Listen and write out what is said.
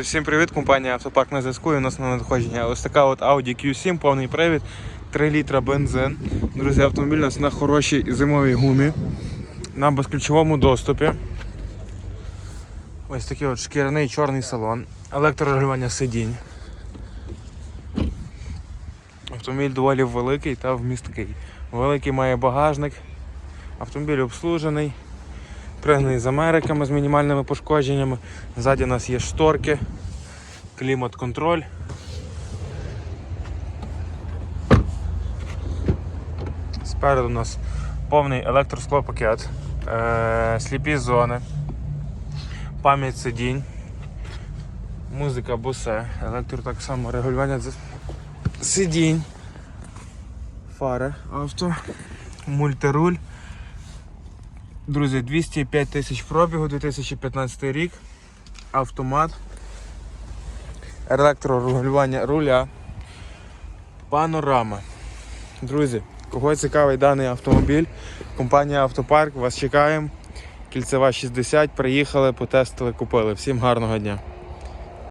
Всім привіт, компанія Автопарк на зв'язку. І у нас на надходження ось така от Audi Q7, повний привід, 3 літра бензин. Друзі, автомобіль у нас на хорошій зимовій гумі, на безключовому доступі. Ось такий от шкіряний чорний салон, електрорегулювання сидінь. Автомобіль доволі великий та вмісткий. Великий має багажник, автомобіль обслужений. Пригнаний з Америками з мінімальними пошкодженнями. Ззаді у нас є шторки, клімат-контроль. Спереду у нас повний електросклопакет, е- сліпі зони, пам'ять сидінь, музика бусе, електро так само регулювання сидінь, фари авто, мультируль. Друзі, 205 тисяч пробігу, 2015 рік, автомат, електрорегулювання руля, панорама. Друзі, кого цікавий даний автомобіль, компанія Автопарк, вас чекаємо. Кільцева 60, приїхали, потестили, купили. Всім гарного дня.